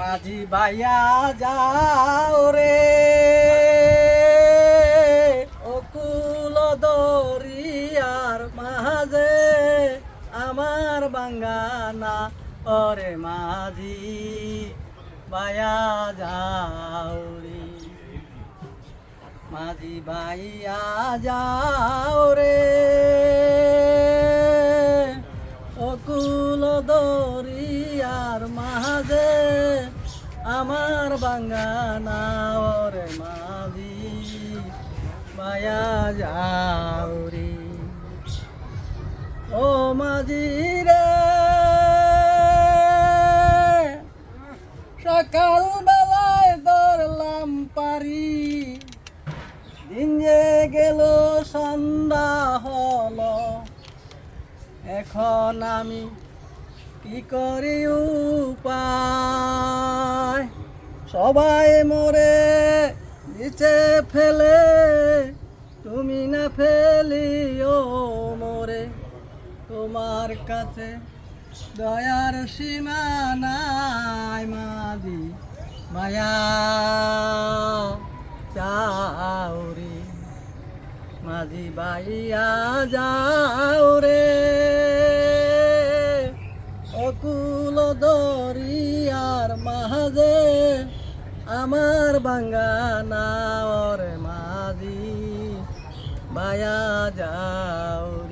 মাঝি ভাইয়া, যাও রে। অকুল দরিয়ার মাঝে আমার বাঙ্গানা, ওরে মাঝি ভাইয়া, যাও রে। মাঝি ভাইয়া, যাও রে। আমার বাঙ্গানা ওরে মাঝি ভাইয়া যাও রে। ও মাঝি রে সকাল বেলায় ধরলাম পারি। দিন যে গেল সন্ধ্যা হলো। এখন আমি কি করি উপায়? সবাই মরে, নিচে ফেলে, তুমি না ফেলিও মরে। তোমার কাছে দয়ার সীমা নাই মাদি মায়া চাউরি। মাঝি বাইয়া যাও রে অকুল দরিয়ার মাঝে আমার বাঙ্গানা ওরে মাঝি বায়া যাও